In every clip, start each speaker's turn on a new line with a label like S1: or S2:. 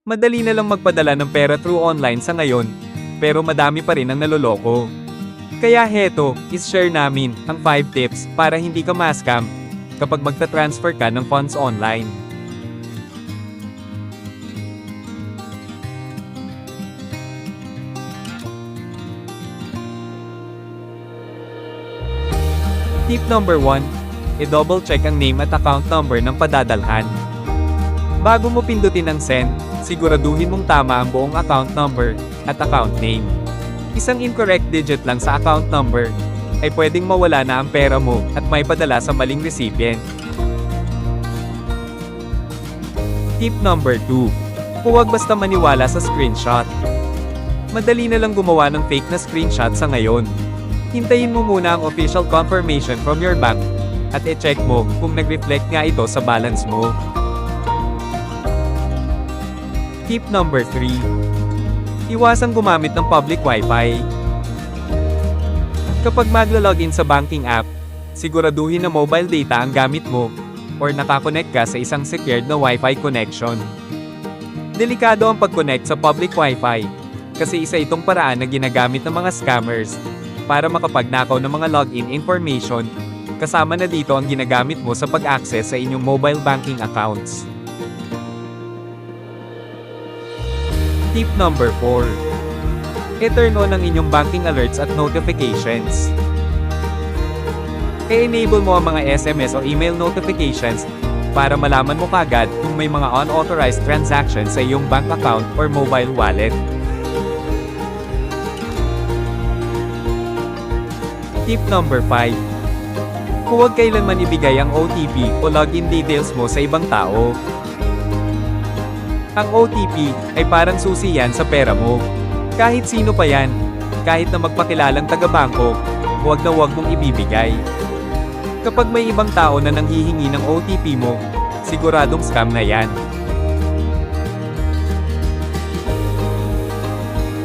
S1: Madali na lang magpadala ng pera through online sa ngayon, pero madami pa rin ang naloloko. Kaya heto, is-share namin ang 5 tips para hindi ka ma-scam kapag magta-transfer ka ng funds online. Tip number 1, i-double check ang name at account number ng padadalhan. Bago mo pindutin ang send, siguraduhin mong tama ang buong account number at account name. Isang incorrect digit lang sa account number ay pwedeng mawala na ang pera mo at may padala sa maling recipient. Tip number 2. Huwag basta maniwala sa screenshot. Madali na lang gumawa ng fake na screenshot sa ngayon. Hintayin mo muna ang official confirmation from your bank at i-check mo kung nag-reflect nga ito sa balance mo. Tip number 3. Iwasang gumamit ng public wifi. Kapag magla-login sa banking app, siguraduhin na mobile data ang gamit mo or nakakonect ka sa isang secured na wifi connection. Delikado ang pag-connect sa public wifi kasi isa itong paraan na ginagamit ng mga scammers para makapagnakaw ng mga login information kasama na dito ang ginagamit mo sa pag-access sa inyong mobile banking accounts. Tip number 4. I-turn on ang inyong banking alerts at notifications. I-enable mo ang mga SMS o email notifications para malaman mo kagad kung may mga unauthorized transactions sa iyong bank account or mobile wallet. Tip number 5. Huwag kailanman ibigay ang OTP o login details mo sa ibang tao. Ang OTP ay parang susi yan sa pera mo. Kahit sino pa yan, kahit na magpakilalang taga-bangko, huwag na huwag mong ibibigay. Kapag may ibang tao na nanghihingi ng OTP mo, siguradong scam na yan.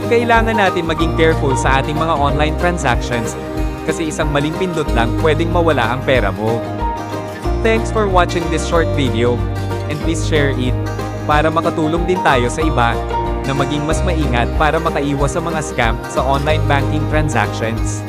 S1: Kailangan natin maging careful sa ating mga online transactions kasi isang maling pindot lang pwedeng mawala ang pera mo. Thanks for watching this short video and please share it para makatulong din tayo sa iba na maging mas maingat para makaiwas sa mga scam sa online banking transactions.